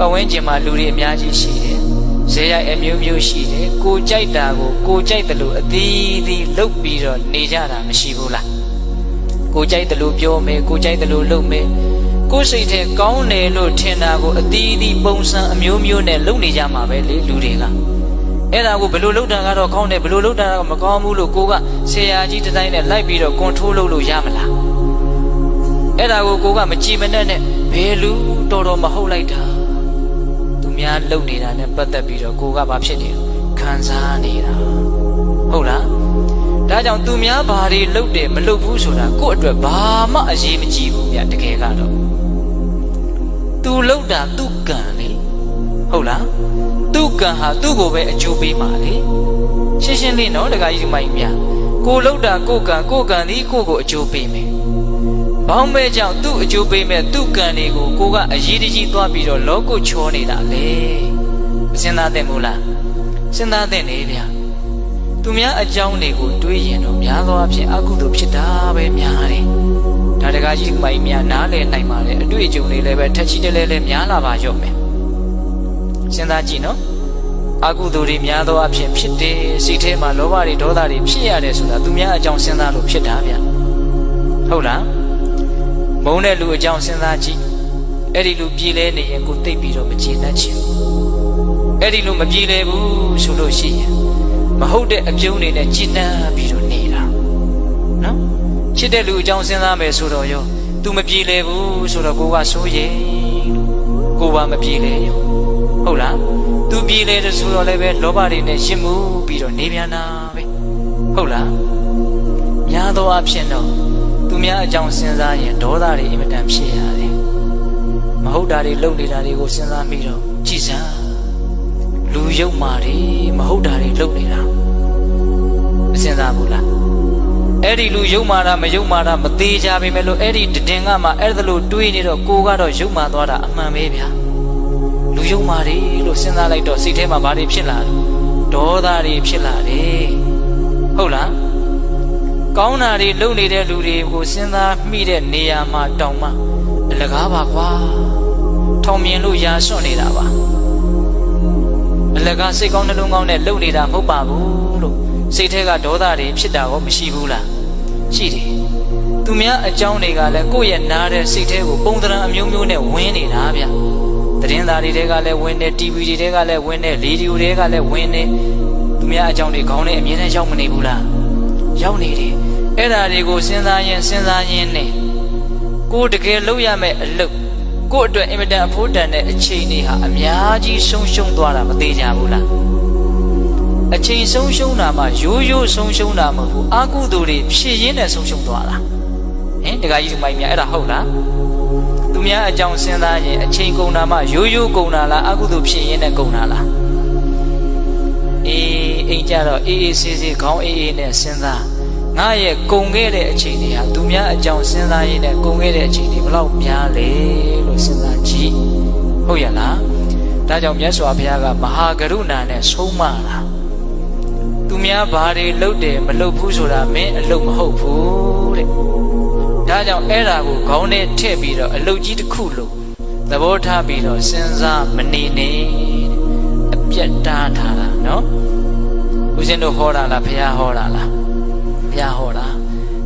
ပတ်ဝန်းကျင်မှာလူတွေအများကြီးရှိတယ်ဇေယျအမျိုးမျိုးရှိတယ်ကိုကြိုက်တာကိုကိုကြိုက်တယ်လို့အသီးသီးလုပ်ပြီးတော့နေကြတာမရှိဘူးလားကိုကြိုက်တယ်လို့ပြောမယ်ကိုကြိုက်တယ်လို့လုပ်မယ်ကိုစိတ်ထဲကောင်းတယ်လို့ထင်တာကိုအသီးသီးပုံစံအမျိုးမျိုးနဲ့လုပ်နေကြမှာပဲလေလူတွေကအဲ့ဒါကိုဘယ်လိုလုပ်တာကတော့ကောင်းတယ်ဘယ်လိုလုပ်တာကမကောင်းဘူးလို့ကိုကဆရာကြီးတစ်တိုင်းနဲ့လိုက်ပြီးတော့ကွန်ထရိုးလုပ်လို့ရမလားအဲ့ဒါကိုကိုကမကြည်မနဲ့နဲ့ဘယ်လူတော်တော်မဟုတ်လိုက်တာသူ များလုံနေတာနဲ့ပတ်သက်ပြီးတော့ကိုကဘာဖြစ်နေလဲခံစားနေတာဟုတ်လားဒါကြောင့်သူများဘာတွေလုပ်တယ်မလုပ်ဘူးဆိုတာကို့အတွက်ဘာမှအရေးမကြီးဘူးဗျတကယ်ကတော့သူလုပ်တာသူ့ကံလေဟုတ်လားသူ့ကံဟာသူ့ကိုပဲအကျိုးပေးမှာလေရှင်းရှင်းလေးနော်တခါကြီးမိုင်းမြကိုလုပ်တာကိုကံကိုကံဒီကိုကိုအကျိုးပေးမယ် ဘောင်းမဲကြောင့်သူ့အကျိုးပေးမဲ့သူ့ကံတွေကိုကိုကအရေးတကြီးသွားပြီးတော့လောကုတ်ချောနေတာလေမစင်သားတဲ့မို့လားစဉ်းစားတဲ့နေဗျာသူများအကြောင်းတွေကိုတွေးရင်တော့များသောအားဖြင့်အကုသို့ဖြစ်တာပဲများတယ်ဒါတကားကြီးမိုင်းများနားလည်နိုင်ပါလေအတွေ့အကြုံတွေလည်းပဲထက်ချီတလဲလဲများလာပါရော့မယ်စဉ်းစားကြည့်နော်အကုသိုလ်တွေများသောအားဖြင့်ဖြစ်တယ်စိတ်ထဲမှာလောဘတွေဒေါသတွေဖြစ်ရတယ်ဆိုတာသူများအကြောင်းစဉ်းစားလို့ဖြစ်တာဗျာဟုတ်လား မုန်းတဲ့လူအကြောင်းစဉ်းစားကြည့်အဲ့ဒီလူပြည်လဲနေရင်ကိုတိတ်ပြီးတော့မကျေနပ်ချင်ဘူးအဲ့ဒီလူမပြေလဲဘူးဆိုလို့ရှိရင်မဟုတ်တဲ့အပြုံးတွေနဲ့ကျေနပ်ပြီးတော့နေတာနော်ချစ်တဲ့လူအကြောင်းစဉ်းစားမယ်ဆိုတော့ရော तू မပြေလဲဘူးဆိုတော့ကိုကစိုးရိမ်လို့ကိုပါမပြေလဲရောဟုတ်လား तू ပြေလဲတယ်ဆိုတော့လည်းပဲလောဘတွေနဲ့ရှင်းမှုပြီးတော့နေပြန်တာပဲဟုတ်လားများသောအားဖြင့်တော့ သူများအကြောင်းစဉ်းစားရင်ဒေါသတွေအင်မတန်ဖြစ်ရတယ်။မဟုတ်တာတွေလုပ်နေတာတွေကိုစဉ်းစားပြီးတော့ကြည်စမ်းလူယုတ်မာတွေမဟုတ်တာတွေလုပ်နေတာမစဉ်းစားဘူးလား။အဲ့ဒီလူယုတ်မာတာမယုတ်မာတာမသေးကြပေမဲ့လို့အဲ့ဒီတည်ငါမှအဲ့ဒါလို့တွေးနေတော့ကိုကတော့ယုတ်မာသွားတာအမှန်ပဲဗျာ။လူယုတ်မာတွေလို့စဉ်းစားလိုက်တော့စိတ်ထဲမှာဘာတွေဖြစ်လာလဲ။ဒေါသတွေဖြစ်လာတယ်။ဟုတ်လား။ ကောင်းတာတွေလုပ်နေတဲ့လူတွေကိုစဉ်းစားမိတဲ့နေရာမှာတောင်မှအလကားပါကွာထောင်မြင်လို့ရာစွန့်နေတာပါအလကားစိတ်ကောင်းနှလုံးကောင်းနဲ့လုပ်နေတာမဟုတ်ပါဘူးလို့စိတ်ထဲကဒေါသတွေဖြစ်တာရောမရှိဘူးလားရှိတယ်သူများအကြောင်းတွေကလည်းကိုယ့်ရဲ့နားတဲ့စိတ်ထဲကိုပုံသဏ္ဍာန်အမျိုးမျိုးနဲ့ဝင်နေတာဗျသတင်းသားတွေတွေကလည်းဝင်နေ TV တွေတွေကလည်းဝင်နေရေဒီယိုတွေကလည်းဝင်နေသူများအကြောင်းတွေခေါင်းနဲ့အမြင်နဲ့ရောက်မနေဘူးလား ရောက်နေတယ်အဲ့ဓာတွေကိုစဉ်းစားရင်စဉ်းစားရင်နဲ့ကိုယ်တကယ်လုပ်ရမယ့်အလုပ်ကိုယ့်အတွက်အင်မတန်အဖို့တန်တဲ့အချိန်တွေဟာအများကြီးဆုံးရှုံးသွားတာမသေးကြဘူးလားအချိန်ဆုံးရှုံးတာမှရိုးရိုးဆုံးရှုံးတာမဟုတ်ဘူးအာကုသိုလ်တွေဖြည့်ရင်းနဲ့ဆုံးရှုံးသွားတာဟင်တခါကြီးဒီမိုင်းများအဲ့ဒါဟုတ်လားသူများအကြောင်းစဉ်းစားရင်အချိန်ကုန်တာမှရိုးရိုးကုန်တာလားအာကုသိုလ်ဖြည့်ရင်းနဲ့ကုန်တာလားအေး အိမ်ကြတော့အေးအေးဆေးဆေးခေါင်းအေးအေးနဲ့စဉ်းစားငါရဲ့ကုန်ခဲ့တဲ့အချိန်တွေဟာသူများအကြောင်းစဉ်းစားရင်းနဲ့ကုန်ခဲ့တဲ့အချိန်တွေဘယ်လောက်များလဲလို့စဉ်းစားကြည့်ဟုတ်ရလားဒါကြောင့်မြတ်စွာဘုရားကမဟာကရုဏာနဲ့ဆုံးမတာသူများဘာတွေလုပ်တယ်မလုပ်ဘူးဆိုတာမင်းအလုပ်မဟုတ်ဘူးတဲ့ဒါကြောင့်အဲ့ဒါကိုခေါင်းထဲထည့်ပြီးတော့အလုပ်ကြီးတစ်ခုလို့သဘောထားပြီးတော့စဉ်းစားမနေနဲ့တဲ့အပြတ်တားထားတာနော် ဦးဇင်းတို့ဟောတာလားဘုရားဟောတာလားဘုရားဟောတာ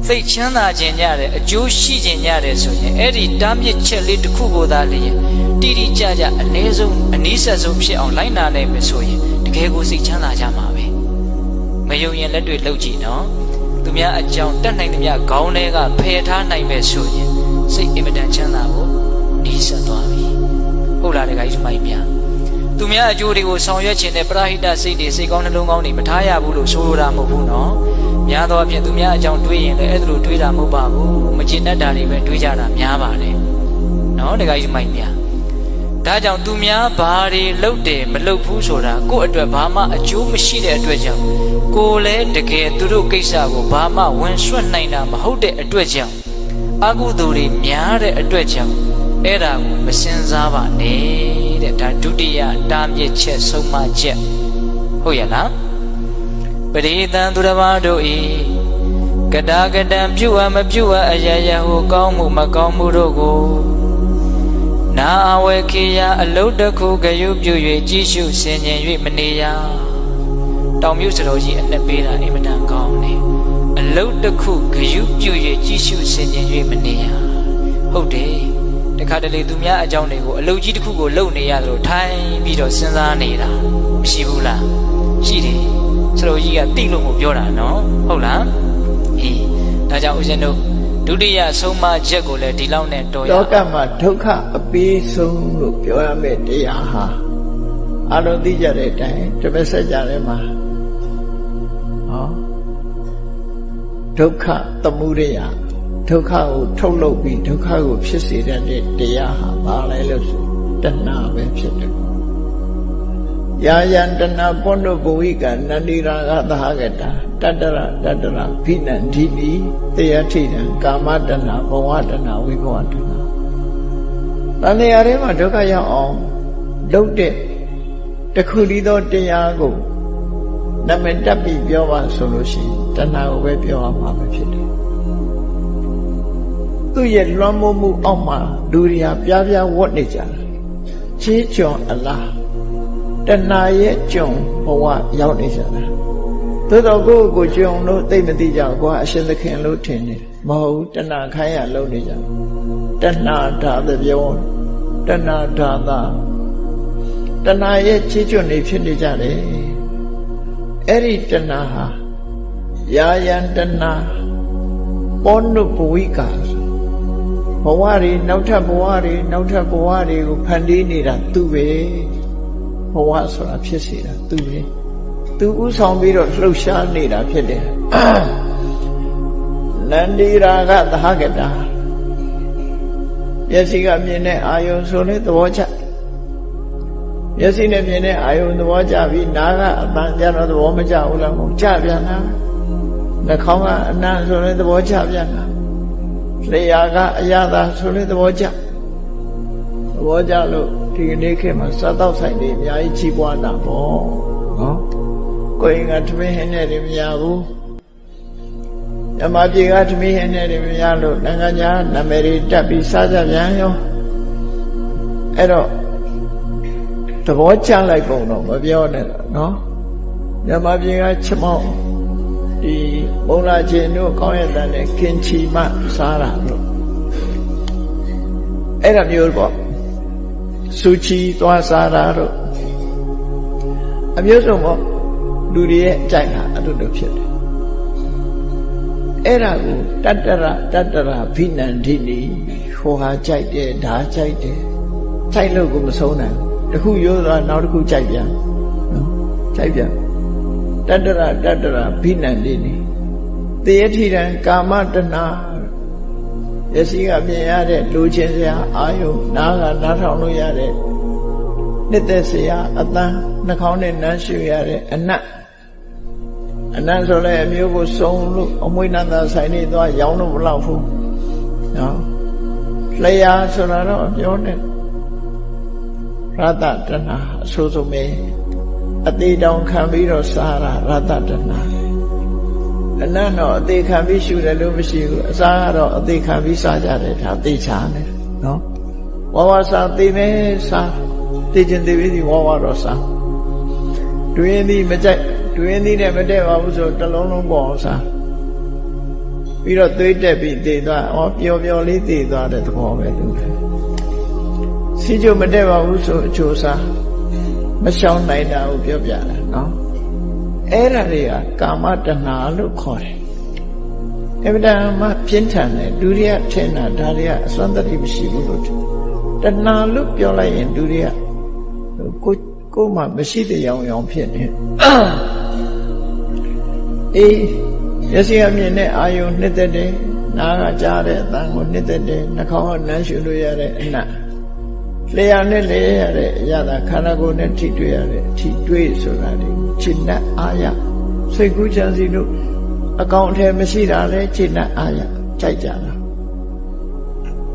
စိတ်ချမ်းသာခြင်းညတဲ့အကျိုးရှိခြင်းညတဲ့ဆိုရင်အဲ့ဒီတားမြစ်ချက်လေးတစ်ခုကိုသာလျင်တိတိကျကျအ ਨੇ ဆုံးအနည်းဆက်ဆုံးဖြစ်အောင်လိုက်နာနိုင်မယ်ဆိုရင်တကယ်ကိုစိတ်ချမ်းသာကြမှာပဲမယုံရင်လက်တွေ့လှုပ်ကြည့်နော်သူများအကြောင်းတက်နိုင်သမျှခေါင်းထဲကဖယ်ထားနိုင်မယ်ဆိုရင်စိတ်အင်မတန်ချမ်းသာဖို့ဤဆက်သွားပြီဟုတ်လားတခါကြီးမိုင်းများ သူများအကျိုးတွေကိုဆောင်ရွက်ခြင်းနဲ့ပရဟိတစိတ်တွေစိတ်ကောင်းနှလုံးကောင်းတွေမထားရဘူးလို့ဆိုလိုတာမဟုတ်ဘူးနော်များသောအားဖြင့်သူများအကြောင်းတွေးရင်လည်းအဲ့ဒါလိုတွေးတာမဟုတ်ပါဘူးမကျေနပ်တာတွေပဲတွေးကြတာများပါတယ်နော်တခါကြီးမိုက်များဒါကြောင့်သူများဘာတွေလုပ်တယ်မလုပ်ဘူးဆိုတာကိုယ့်အတွက်ဘာမှအကျိုးမရှိတဲ့အတွက်ကြောင့်ကိုယ်လည်းတကယ်သူတို့ကိစ္စကိုဘာမှဝင်ဆွတ်နိုင်တာမဟုတ်တဲ့အတွက်ကြောင့်အကုသိုလ်တွေများတဲ့အတွက်ကြောင့်အဲ့ဒါကိုမစင်စားပါနဲ့ တဲ့ဒါဒုတိယတားမြစ်ချက်ဆုံးမချက်ဟုတ်ရဲ့လားပရိသံသူတစ်ပါးတို့ဤကတာကတံပြုအပ်မပြုအပ်အယယဟုကောင်းမှုမကောင်းမှုတို့ကိုနာနာအဝေခေယအလုတ်တစ်ခုဂယုပြု၍ကြည်ရှုဆင်ញင်၍မနေရတောင်မြုပ်စတော်ကြီးအနှစ်ပေးတာအင်မတန်ကောင်းတယ်အလုတ်တစ်ခုဂယုပြု၍ကြည်ရှုဆင်ញင်၍မနေရဟုတ်တယ် တခါတလေသူများအကြောင်းတွေကိုအလုတ်ကြီးတစ်ခုကိုလုံနေရတယ်လို့ထိုင်ပြီးတော့စဉ်းစားနေတာမရှိဘူးလားရှိတယ်စတော်ကြီးကတိလို့ကိုပြောတာနော်ဟုတ်လားအေးဒါကြောင့်ဦးဇင်းတို့ဒုတိယဆုံးမချက်ကိုလည်းဒီလောက်နဲ့တော်ရလောအောင်ကမှာဒုက္ခအပေးဆုံးလို့ပြောရမယ့်တရားဟာအလုံးသိကြတဲ့အတိုင်းတပည့်ဆက်ကြတယ်မှာဟောဒုက္ခသမုဒယ ဒုက္ခကိုထုတ်လုပ်ပြီးဒုက္ခကိုဖြစ်စေတတ်တဲ့တရားဟာဘာလဲလို့ဆိုတဏှာပဲဖြစ်တယ်ယာယံတဏပုဏ္ဏဘဝိကနန္ဒီရာဂသဟကတာတတ္တရတတ္တရဘိနန္ဒီနိတေယထိတံကာမတဏဘဝတဏဝိဘဝတဏတန်တရားထဲမှာဒုက္ခရောက်အောင်လုပ်တဲ့တခုတည်းသောတရားကိုနာမည်တက်ပြီးပြောပါဆိုလို့ရှိရင်တဏှာကိုပဲပြောရမှာပဲဖြစ်တယ် သူ့ရဲ့လွှမ်းမိုးမှုအောက်မှာလူတွေဟာပြားပြားဝတ်နေကြတယ်ချေးကြုံအလားတဏှာရဲ့ကြုံဘဝရောက်နေကြတာသို့တော့ကိုယ့်ကိုယ်ကြုံလို့သိမသိကြဘူးကွာအရှင်သခင်လို့ထင်နေတယ်မဟုတ်ဘူးတဏှာခိုင်းရလုံးနေကြတယ်တဏှာဓာတ်ပြောတဏှာဓာတာတဏှာရဲ့ချေးကြုံနေဖြစ်နေကြတယ်အဲ့ဒီတဏှာဟာယာယံတဏှာပောနုပဝိကာ ဘဝတွေနောက်ထပ်ဘဝတွေနောက်ထပ်ဘဝတွေကိုဖန်တီးနေတာသူပဲဘဝဆိုတာဖြစ်စေတာသူပဲသူဥဆောင်ပြီးတော့လှုပ်ရှားနေတာဖြစ်တယ်နန္ဒီရာဂသဟကတာမျက်စိကမြင်တဲ့အာယုံဆိုလေသဘောချမျက်စိနဲ့မြင်တဲ့အာယုံသဘောကျပြီးနားကအပန်းကြတော့သဘောမကျဘူးလားမဟုတ်ကြပြန်တာနှာခေါင်းကအနံ့ဆိုလေသဘောကျပြန်တာ လျှာကအရသာဆိုလေသဘောကျသဘောကျလို့ဒီကနေ့ခေတ်မှာစားတော့ဆိုင်တွေအများကြီးကြီးပွားတာပေါ့နော်ကိုယ်ကထမင်းဟင်းနဲ့တွေမရဘူးညမပြေကထမင်းဟင်းနဲ့တွေမရလို့နိုင်ငံခြားနာမည်တွေတက်ပြီးစားကြပြန်ရောအဲ့တော့သဘောကျလိုက်ပုံတော့မပြောနဲ့တော့နော်ညမပြေကချက်မောက်ဒီ ဘုံလာခြင်းတို့ကောင်းရတဲ့နဲ့ကင်ချီမစားတာလို့အဲ့ဒါမျိုးပေါ့စူချီသွားစားတာတို့အမျိုးစုံပေါ့လူတွေရဲ့အကြိုက်ဟာအတူတူဖြစ်တယ်အဲ့ဒါကိုတတ္တရတတ္တရဘိနန္ဒိနီဟိုဟာကြိုက်တယ်ဒါကြိုက်တယ်ကြိုက်လို့ကိုမဆုံးနိုင်ဘူးတစ်ခုရိုးသွားနောက်တစ်ခုကြိုက်ပြန်နော်ကြိုက်ပြန်တတ္တရတတ္တရဘိနန္ဒိနီ တေယထိတံကာမတဏရစီကမြင်ရတဲ့လူချင်းစရာအာယုနားကနားထောင်လို့ရတဲ့နှစ်သက်စရာအတန်းနှာခေါင်းနဲ့နမ်းရှူရတဲ့အနတ်အနတ်ဆိုလည်းအမျိုးကိုစုံလို့အမွေနန္တာဆိုင်နေသွားရောင်းလို့မလောက်ဘူးနော်လျှာဆိုတာတော့ပြောနေရတ္တတဏအဆိုးဆုံးပဲအသေးတောင်ခံပြီးတော့စားတာရတ္တတဏ အနတ်တော့အသေးခံပြီးရှူတယ်လို့မရှိဘူးအစားကတော့အသေးခံပြီးစားကြတယ်ဒါသိချာတယ်နော်ဝါဝါစားသိမယ်စားသိချင်းသိပြီဒီဝါဝါတော့စားတွင်းသည်မကြိုက်တွင်းသည်နဲ့မတည့်ပါဘူးဆိုတလုံးလုံးပေါ်အောင်စားပြီးတော့သွေးတက်ပြီးတည်သွားဩပျော်ပျော်လေးတည်သွားတဲ့သဘောပဲလို့စီချိုမတည့်ပါဘူးဆိုအချိုစားမရှောင်နိုင်တာကိုပြောပြတာနော် အဲ့ဒါတွေကကာမတဏှာလို့ခေါ်တယ်အဗဒမှပြင်းထန်တယ်ဒုရိယထင်တာဒါတွေကအစွမ်းတတိမရှိဘူးလို့တဏှာလို့ပြောလိုက်ရင်ဒုရိယကိုကိုမှမရှိတဲ့ရောင်ရောင်ဖြစ်နေအေးရစီအမြင်နဲ့အာယုံနှစ်သက်တယ်နားကကြားတဲ့အတန်ကိုနှစ်သက်တယ်နှာခေါင်းကနမ်းရှူလို့ရတဲ့အနတ် လျှာနဲ့လေရတဲ့အရာသာခန္ဓာကိုယ်နဲ့ထိတွေ့ရတဲ့အထိတွေ့ဆိုတာဒီခြေနဲ့အာရစိတ်ကူးချမ်းစီလို့အကောင်အထည်မရှိတာလဲခြေနဲ့အာရကြိုက်ကြတာ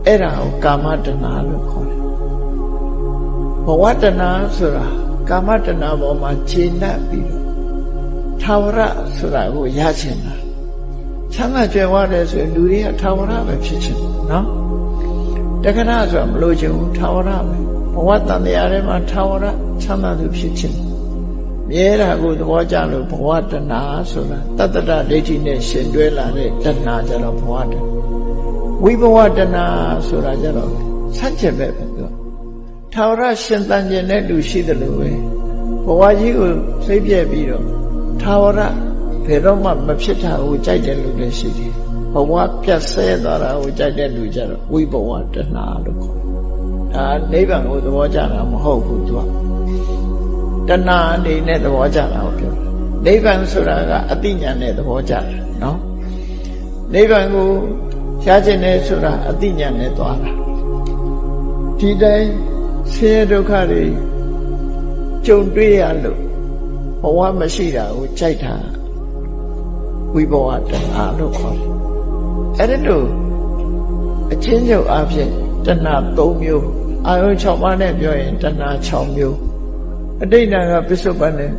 အဲ့ဒါကိုကာမတဏှာလို့ခေါ်တယ်ဘဝတဏှာဆိုတာကာမတဏှာပေါ်မှာခြေနဲ့ပြီးတော့သာဝရဆိုတာကိုရချင်တာချမ်းသာကြွယ်ဝတယ်ဆိုရင်လူတွေကသာဝရပဲဖြစ်ချင်တယ်နော်ဘ တက္ကရာဆိုတာမလို့ချင်ဘူးထာဝရပဲဘဝတန်တရားထဲမှာထာဝရချမ်းသာသူဖြစ်ခြင်းမြဲတာကိုသဘောကျလို့ဘဝတဏှာဆိုတာတတ္တရဒိဋ္ဌိနဲ့ရှင်တွဲလာတဲ့တဏှာကြတော့ဘဝတဏှာဝိဘဝတဏှာဆိုတာကြတော့ဆန့်ကျင်ပဲပဲသူကထာဝရရှင်တန်ကျင်တဲ့လူရှိတယ်လို့ပဲဘဝကြီးကိုစိတ်ပြက်ပြီးတော့ထာဝရဘယ်တော့မှမဖြစ်တာကိုကြိုက်တယ်လို့လည်းရှိတယ် ဘဝပြတ်ဆဲသွားတာကိုကြိုက်တဲ့လူကြတော့ဝိဘဝတဏှာလို့ခေါ်တယ်ဒါနိဗ္ဗာန်ကိုသဘောကျတာမဟုတ်ဘူးသူကတဏှာအနေနဲ့သဘောကျတာကိုပြောနိဗ္ဗာန်ဆိုတာကအတိညာနဲ့သဘောကျတာနော်နိဗ္ဗာန်ကိုရှားခြင်းနဲ့ဆိုတာအတိညာနဲ့သွားတာဒီတိုင်းဆင်းရဲဒုက္ခတွေကြုံတွေ့ရလို့ဘဝမရှိတာကိုကြိုက်တာဝိဘဝတဏှာလို့ခေါ်တယ် အဲ့ဒါလို့အချင်းချုပ်အဖြစ်တဏှာ၃မျိုးအာယုံ6ပါးနဲ့ပြောရင်တဏှာ6မျိုးအတိတ်ကပစ္စုပန်နဲ့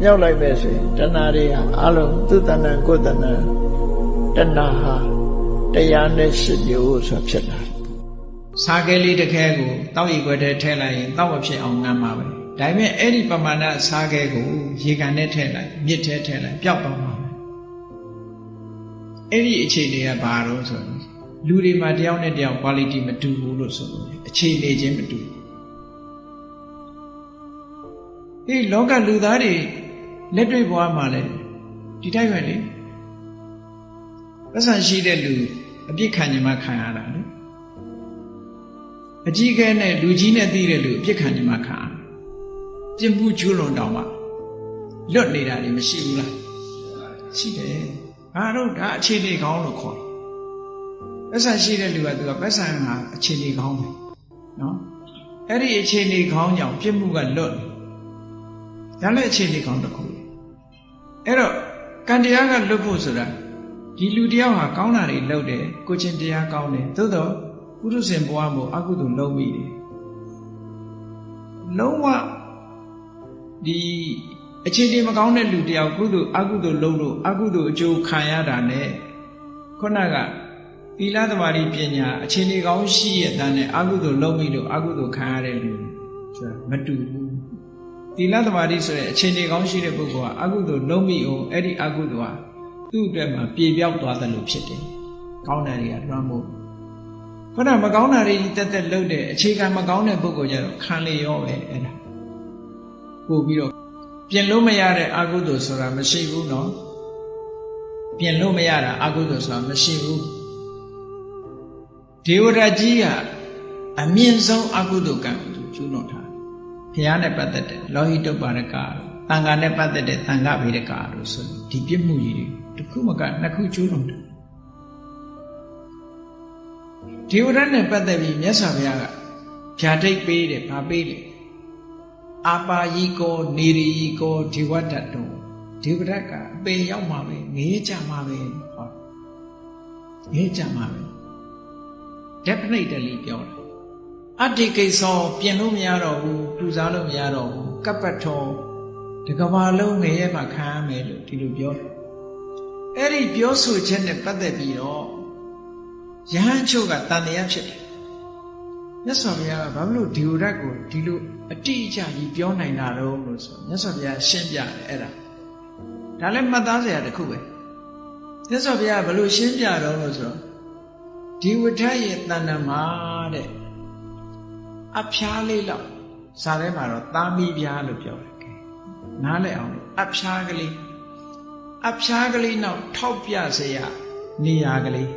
မြောက်လိုက်ပဲဆိုရင်တဏှာတွေဟာအလုံးသူတဏ္ဏကိုယ်တဏ္ဏတဏှာဟာတရားနဲ့၈မျိုးဆိုဖြစ်လာတယ်စားကဲလေးတစ်ခဲကိုတောက်ရီခွက်ထဲထည့်လိုက်ရင်တောက်မဖြစ်အောင်ငမ်းပါပဲဒါပေမဲ့အဲ့ဒီပမာဏစားကဲကိုရေကန်ထဲထည့်လိုက်မြစ်ထဲထည့်လိုက်ပျောက်သွားမှာပဲ အဲ့ဒီအခြေအနေကဘာလို့ဆိုတော့လူတွေမှာတယောက်နဲ့တယောက် quality မတူဘူးလို့ဆိုလို့အခြေအနေချင်းမတူဘူးအေးလောကလူသားတွေလက်တွေ့ဘဝမှာလည်းဒီတိုင်းပဲလေပတ်စံရှိတဲ့လူအပြစ်ခံကြမှာခံရတာလေအကြီးကဲနဲ့လူကြီးနဲ့သိတဲ့လူအပြစ်ခံကြမှာခံရပြစ်မှုကျူးလွန်တောင်မှလွတ်နေတာတွေမရှိဘူးလားရှိတယ် ဘာလို့ဒါအခြေအနေကောင်းလို့ခေါ်တယ်ပတ်စံရှိတဲ့လူကသူကပတ်စံဟာအခြေအနေကောင်းပဲနော်အဲ့ဒီအခြေအနေကောင်းကြောင့်ပြစ်မှုကလွတ်တယ်ဒါလည်းအခြေအနေကောင်းတစ်ခုအဲ့တော့ကံတရားကလွတ်ဖို့ဆိုတာဒီလူတယောက်ဟာကောင်းတာတွေလုပ်တယ်ကိုချင်းတရားကောင်းတယ်သို့တော့ပုရုษင်ဘဝမှာအကုသိုလ်လုံးမိတယ်လုံးဝဒီ အခြေအနေမကောင်းတဲ့လူတယောက်ကုသိုလ်အကုသိုလ်လုံးလို့အကုသိုလ်အကျိုးခံရတာ ਨੇ ခုနကသီလသမารိပညာအခြေအနေကောင်းရှိရဲ့တန်းနဲ့အကုသိုလ်လုံးမိလို့အကုသိုလ်ခံရတဲ့လူဆိုတာမတူဘူးသီလသမารိဆိုတဲ့အခြေအနေကောင်းရှိတဲ့ပုဂ္ဂိုလ်ကအကုသိုလ်လုံးမိအောင်အဲ့ဒီအကုသိုလ်ဟာသူ့အတွက်မှာပြေပြောက်သွားတယ်လို့ဖြစ်တယ်ကောင်းတယ်တွေကလွှမ်းမိုးခုနမကောင်းတာတွေတက်တက်လုပ်တဲ့အခြေခံမကောင်းတဲ့ပုဂ္ဂိုလ်ကြတော့ခံလေရောပဲအဲ့ဒါပို့ပြီးတော့ ပြင်လို့မရတဲ့အကုသိုလ်ဆိုတာမရှိဘူးနော်ပြင်လို့မရတာအကုသိုလ်ဆိုတာမရှိဘူးဒေဝရကြီးကအမြင့်ဆုံးအကုသိုလ်ကံကိုကျူးလွန်ထားဘုရားနဲ့ပတ်သက်တဲ့လောဟိတုပ္ပါရကတန်ခါနဲ့ပတ်သက်တဲ့တန်ခါဗေဒကလို့ဆိုဒီပြစ်မှုကြီးတွေတစ်ခုမကနှစ်ခုကျူးလွန်တယ်ဒေဝရနဲ့ပတ်သက်ပြီးမြတ်စွာဘုရားကဖြာတိတ်ပေးတယ်ဗာပေးတယ် အာပါယီကောနေရီယီကောဒေဝတ္တတောဒေဝရတ်ကအပေရောက်မှာပဲငေးကြမှာပဲဟောငေးကြမှာပဲ definitely ပြောတယ်အတ္တိကိစ္စပြင်လို့မရတော့ဘူးပူဇော်လို့မရတော့ဘူးကပ္ပထောတကဘာလုံးငရဲမှာခံရမယ်လို့ဒီလိုပြောတယ်အဲ့ဒီပြောဆိုချက်နဲ့ပတ်သက်ပြီးတော့ယဟန်ချုပ်ကတန်တရားဖြစ်တယ် မြတ်စွာဘုရားကဘာလို့ဒီဝရတ်ကိုဒီလိုအတိအကျကြီးပြောနိုင်တာတော့လို့ဆိုမြတ်စွာဘုရားရှင်းပြတယ်အဲ့ဒါဒါလည်းမှတ်သားစရာတစ်ခုပဲမြတ်စွာဘုရားဘယ်လိုရှင်းပြတော့လို့ဆိုတော့ဒီဝဋ္ဌရဲ့တဏ္ဍမှာတဲ့အဖျားလေးလောက်ဇာထဲမှာတော့သားမီးပြားလို့ပြောတယ်ကဲနားလည်အောင်လို့အဖျားကလေးအဖျားကလေးနောက်ထောက်ပြเสียနေရာကလေး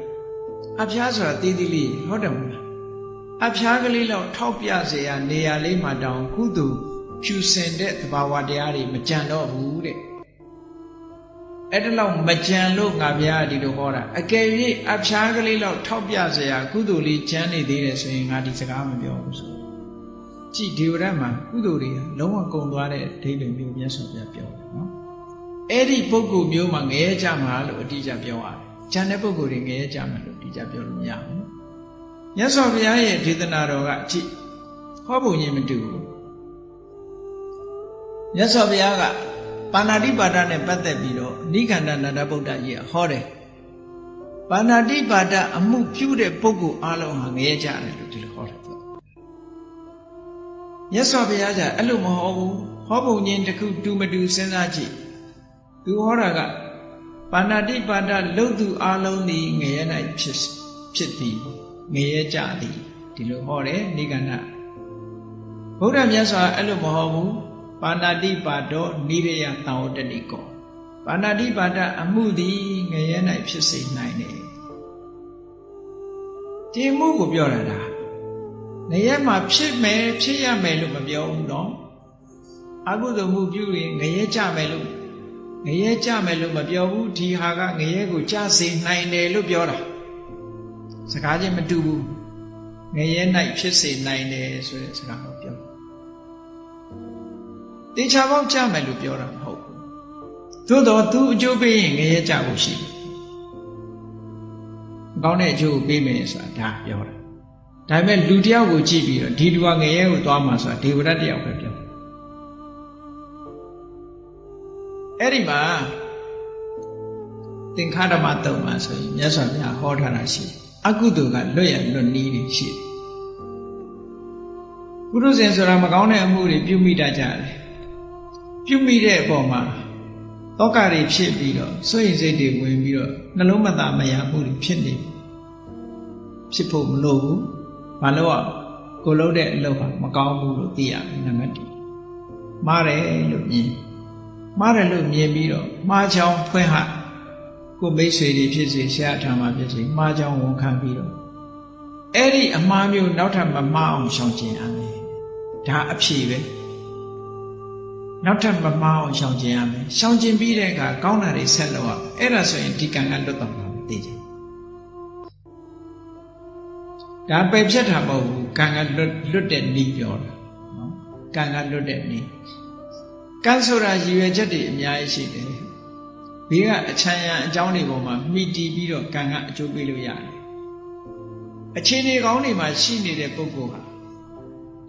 အဖျားဆိုတာတီးတီးလေးဟုတ်တယ်မလား အဖျားကလေးလောက်ထောက်ပြเสียနေရာလေးမှာတောင်ကုသိုလ်ဖြူစင်တဲ့သဘာဝတရားတွေမကြံတော့ဘူးတဲ့အဲ့ဒါလောက်မကြံလို့ငါဘုရားဒီလိုဟောတာအကယ်၍အဖျားကလေးလောက်ထောက်ပြเสียကုသိုလ်လေးကြံနေသေးတယ်ဆိုရင်ငါဒီစကားမပြောဘူးဆိုကြည်ဒေဝရတ်မှာကုသိုလ်တွေလုံးဝကုန်သွားတဲ့အဓိပ္ပာယ်မျိုးမြတ်စွာဘုရားပြောတယ်နော်အဲ့ဒီပုဂ္ဂိုလ်မျိုးမှာငရဲကြမှာလို့အတိအကျပြောရတယ်။ဉာဏ်တဲ့ပုဂ္ဂိုလ်တွေငရဲကြမှာလို့အတိအကျပြောလို့မရဘူး။ မြတ်စွာဘုရားရဲ့ဒေသနာတော်ကအကြည့်ဟောပုံချင်းမတူဘူး။မြတ်စွာဘုရားကပါဏာတိပါဒနဲ့ပတ်သက်ပြီးတော့နိခန္ဓနန္ဒဗုဒ္ဓကြီးကဟောတယ်။ပါဏာတိပါဒအမှုပြုတဲ့ပုဂ္ဂိုလ်အလုံးဟာငရဲကြတယ်လို့ဒီလိုဟောတယ်ပေါ့မြတ်စွာဘုရားကအဲ့လိုမဟုတ်ဘူးဟောပုံချင်းတစ်ခုတူမတူစဉ်းစားကြည့်သူဟောတာကပါဏာတိပါဒလုတ်သူအလုံးသည်ငရဲ၌ဖြစ်ဖြစ်သည် ငရဲကြသည်ဒီလိုဟောတယ်နိဂန္ဓဗုဒ္ဓမြတ်စွာအဲ့လိုမဟုတ်ဘူးပါဏာတိပါဒောနိရယတောတတိကောပါဏာတိပါဒအမှုသည်ငရဲ၌ဖြစ်စေနိုင်တယ်ဒီမှုကိုပြောတာဒါငရဲမှာဖြစ်မယ်ဖြစ်ရမယ်လို့မပြောဘူးနော်အကုသိုလ်မှုပြုရင်ငရဲကြမယ်လို့ငရဲကြမယ်လို့မပြောဘူးဒီဟာကငရဲကိုကြစေနိုင်တယ်လို့ပြောတာ စကားချင်းမတူဘူးငရဲ၌ဖြစ်စေနိုင်တယ်ဆိုတဲ့စကားကိုပြောတေချာပေါက်ကြမယ်လို့ပြောတာမဟုတ်ဘူးသို့တော့သူအကျိုးပေးရင်ငရဲကြဖို့ရှိတယ်မကောင်းတဲ့အကျိုးကိုပေးမယ်ဆိုတာဒါပြောတာဒါပေမဲ့လူတယောက်ကိုကြည့်ပြီးတော့ဒီလူကငရဲကိုသွားမှာဆိုတာဒေဝရတ်တယောက်ပဲပြောအဲ့ဒီမှာသင်္ခါဓမ္မတုံမှာဆိုရင်မြတ်စွာဘုရားဟောထားတာရှိတယ် အကုသိုလ်ကလွတ်ရလွတ်နီးနေရှိတယ်ပုရုဇဉ်ဆိုတာမကောင်းတဲ့အမှုတွေပြုမိတတ်ကြတယ်ပြုမိတဲ့အပေါ်မှာတောကတွေဖြစ်ပြီးတော့စိုးရိမ်စိတ်တွေဝင်ပြီးတော့နှလုံးမသားမရမှုတွေဖြစ်နေဖြစ်ဖို့မလိုဘူးဘာလို့อ่ะကိုလုံးတဲ့အလုပ်ဟာမကောင်းဘူးလို့သိရတယ်နံပါတ်1မှားတယ်လို့မြင်မှားတယ်လို့မြင်ပြီးတော့မှားချောင်းဖွင့်ဟ ကိုမိတ်ဆွေတွေဖြစ်စေဆရာထံမှာဖြစ်စေမှားချောင်းဝန်ခံပြီးတော့အဲ့ဒီအမှားမျိုးနောက်ထပ်မမှားအောင်ရှောင်ကျဉ်ရမယ်ဒါအဖြေပဲနောက်ထပ်မမှားအောင်ရှောင်ကျဉ်ရမယ်ရှောင်ကျဉ်ပြီးတဲ့အခါကောင်းတာတွေဆက်လုပ်အောင်အဲ့ဒါဆိုရင်ဒီကံကလွတ်တော့မှာမသိချင်ဒါပယ်ဖြတ်တာမဟုတ်ဘူးကံကလွတ်လွတ်တဲ့ဤပြောတာနော်ကံကလွတ်တဲ့ဤကံဆိုတာရည်ရွယ်ချက်တွေအများကြီးရှိတယ် ဘေးကအချမ်းရံအကြောင်းတွေပေါ်မှာမိတီးပြီးတော့ကံကအကျိုးပေးလို့ရတယ်အခြေအနေကောင်းတွေမှာရှိနေတဲ့ပုဂ္ဂိုလ်ဟာ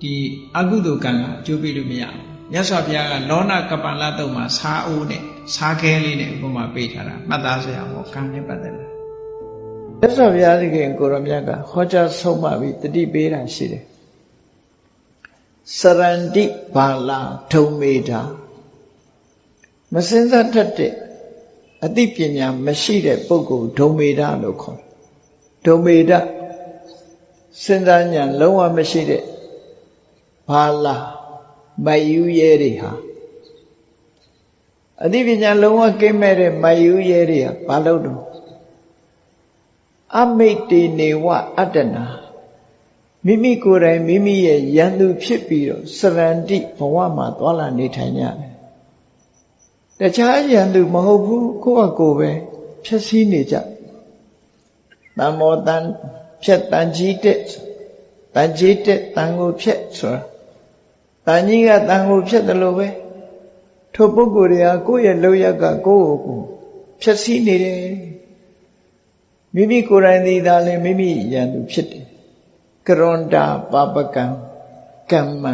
ဒီအကုသိုလ်ကံကအကျိုးပေးလို့မရဘူးမြတ်စွာဘုရားကလောနာကပ္ပန္လတုံမှာစားအိုးနဲ့စားခဲလေးနဲ့ဥပမာပေးထားတာမှတ်သားစရာပေါ့ကံနဲ့ပတ်သက်လာမြတ်စွာဘုရားသခင်ကိုရောမြတ်ကဟောကြားဆုံးမပြီးတတိပေးတာရှိတယ်စရန္တိဘာလာထုံမေတာမစင်စားတတ်တဲ့ အသိပညာမရှိတဲ့ပုဂ္ဂိုလ်ဒုံမေတာလို့ခေါ်တယ်ဒုံမေတာစဉ်းစားဉာဏ်လုံးဝမရှိတဲ့ဘာလာမယူရဲတွေဟာအသိပညာလုံးဝကင်းမဲ့တဲ့မယူရဲတွေဟာဘာလို့တော့အမိတ်တေနေဝအတ္တနာမိမိကိုယ်တိုင်မိမိရဲ့ယန္တုဖြစ်ပြီးတော့စရန္တိဘဝမှာသွာလာနေထိုင်ကြတယ်။ တခြားယန္တုမဟုတ်ဘူးကိုယ့်အကိုယ်ပဲဖြည့်ဆည်းနေကြ။တံမောတန်ဖြက်တန်ကြီးတဲ့တန်ကြီးတဲ့တန်ကိုဖြက်ဆိုတာတန်ကြီးကတန်ကိုဖြက်တယ်လို့ပဲထိုပုဂ္ဂိုလ်တွေကကိုယ့်ရဲ့လောက်ရကကိုယ့်ကိုယ်ဖြည့်ဆည်းနေတယ်မိမိကိုယ်တိုင်သိတာလည်းမိမိယံသူဖြစ်တယ်ကရွန်တာပပကံကမ္မံ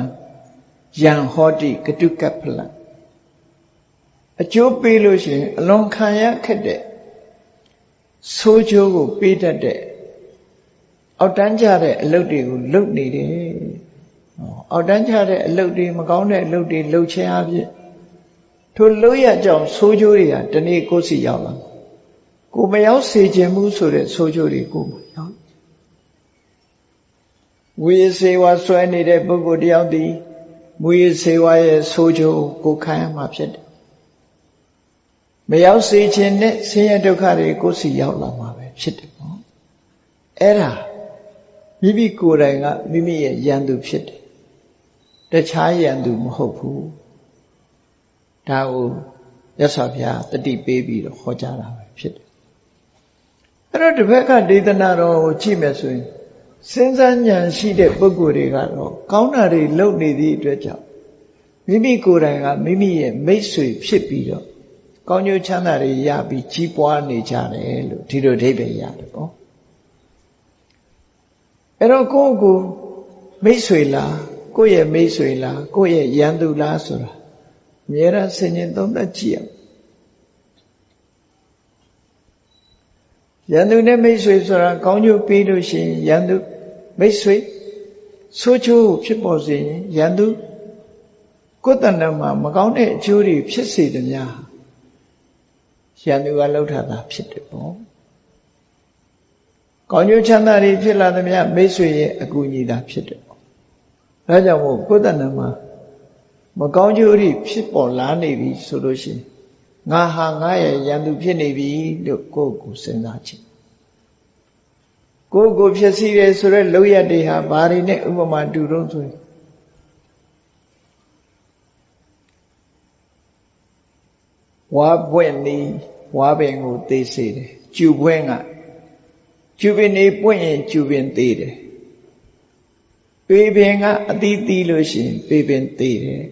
ယံဟောတိကတုကပ္ပလ အကျိုးပေးလို့ရှိရင်အလွန်ခံရခက်တဲ့ဆိုးချိုးကိုပေးတတ်တဲ့အောက်တန်းကြတဲ့အလုပ်တွေကိုလုပ်နေတယ်အောက်တန်းကြတဲ့အလုပ်တွေမကောင်းတဲ့အလုပ်တွေလုပ်ခြင်းအဖြစ်ထိုလို့ရကြောင်ဆိုးချိုးတွေကတနေ့ကိုယ်စီရောက်လာကိုမရောက်စေခြင်းမှုဆိုတဲ့ဆိုးချိုးတွေကိုမရောက်ဝေစေဝါဆွဲနေတဲ့ပုဂ္ဂိုလ်တယောက်ဒီမူရစေဝါရဲ့ဆိုးချိုးကိုခံရမှာဖြစ်တယ် မရောက်စေခြင်းနဲ့ဆင်းရဲဒုက္ခတွေကိုယ်စီရောက်လာမှာပဲဖြစ်တယ်ပေါ့အဲ့ဒါမိမိကိုယ်တိုင်ကမိမိရဲ့ယံသူဖြစ်တယ်တခြားယံသူမဟုတ်ဘူးဒါကိုရသော်ဘုရားတတိပေးပြီးတော့ဟောကြားတာပဲဖြစ်တယ်အဲ့တော့တစ်ဖက်ကဒေသနာတော်ကိုကြည့်မယ်ဆိုရင်စဉ်းစားဉာဏ်ရှိတဲ့ပုဂ္ဂိုလ်တွေကတော့ကောင်းတာတွေလုပ်နေသည့်အတွက်ကြောင့်မိမိကိုယ်တိုင်ကမိမိရဲ့မိတ်ဆွေဖြစ်ပြီးတော့ ကောင်းကျိုးချမ်းသာတွေရပြီးကြီးပွားနေကြတယ်လို့ဒီလိုအဓိပ္ပာယ်ရတယ်ပေါ့အဲ့တော့ကိုယ့်ကိုမိတ်ဆွေလားကိုယ့်ရဲ့မိတ်ဆွေလားကိုယ့်ရဲ့ရန်သူလားဆိုတာအများရဆင်ញင်သုံးသပ်ကြည့်အောင်ရန်သူနဲ့မိတ်ဆွေဆိုတာကောင်းကျိုးပေးလို့ရှိရင်ရန်သူမိတ်ဆွေဆိုးချိုးဖြစ်ပေါ်စေရင်ရန်သူကိုယ်တဏ္ဍမှာမကောင်းတဲ့အကျိုးတွေဖြစ်စေသည်များ ရန်သူကလှုပ်ထတာဖြစ်တယ်ပေါ့ကောင်းကျိုးချမ်းသာတွေဖြစ်လာသည်များမိတ်ဆွေရဲ့အကူအညီသာဖြစ်တယ်ပေါ့ဒါကြောင့်မို့ကိုယ်တဏ္ဍမှာမကောင်းကျိုးတွေဖြစ်ပေါ်လာနေပြီဆိုလို့ရှိရင်ငါဟာငါရဲ့ရန်သူဖြစ်နေပြီလို့ကိုယ့်ကိုယ်စဉ်းစားခြင်းကိုယ့်ကိုယ်ဖြစ်စီတယ်ဆိုတော့လောက်ရတွေဟာဘာတွေနဲ့ဥပမာတူတော့ဆိုရင်ဝါပွင့်နေ ဝါပင်ကိုသိစေတယ်ကျူပွင့်ကကျူပင်နေပွင့်ရင်ကျူပင်သေးတယ်ပေပင်ကအတီးတီးလို့ရှိရင်ပေပင်သေးတယ်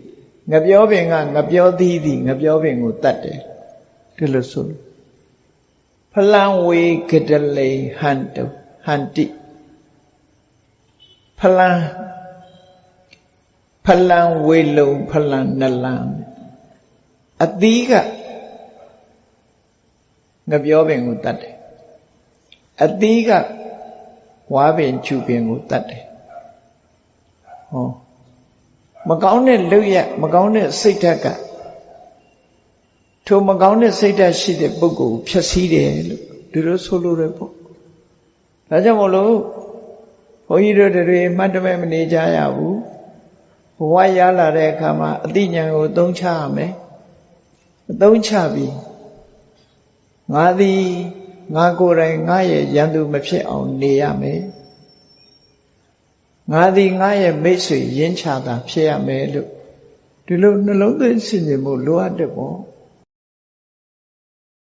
ငပြောပင်ကငပြောသီးသည်ငပြောပင်ကိုတတ်တယ်ဒီလိုဆိုလို့ဖလံဝေကတလေဟန်တုဟန်တိဖလံဖလံဝေလုံဖလံနလံအသီးက ငပြောပင်ကိုတတ်တယ်အသီးကဝါပင်ချူပင်ကိုတတ်တယ်ဟောမကောင်းတဲ့လုပ်ရမကောင်းတဲ့စိတ်ဓာတ်ကထိုမကောင်းတဲ့စိတ်ဓာတ်ရှိတဲ့ပုဂ္ဂိုလ်ကိုဖျက်ဆီးတယ်လို့ဒီလိုဆိုလိုတယ်ပေါ့ဒါကြောင့်မလို့ဘုန်းကြီးတို့တွေမှတ်တမဲ့မနေကြရဘူးဘဝရလာတဲ့အခါမှာအတိညာကိုသုံးချရမယ်အသုံးချပြီး ငါသည်ငါကိုယ်တိုင်ငါရဲ့ရန်သူမဖြစ်အောင်နေရမယ်ငါသည်ငါရဲ့မိတ်ဆွေရင်းချတာဖြစ်ရမယ်လို့ဒီလိုနှလုံးသွင်းဆင်ခြင်မှုလိုအပ်တယ်ပေါ့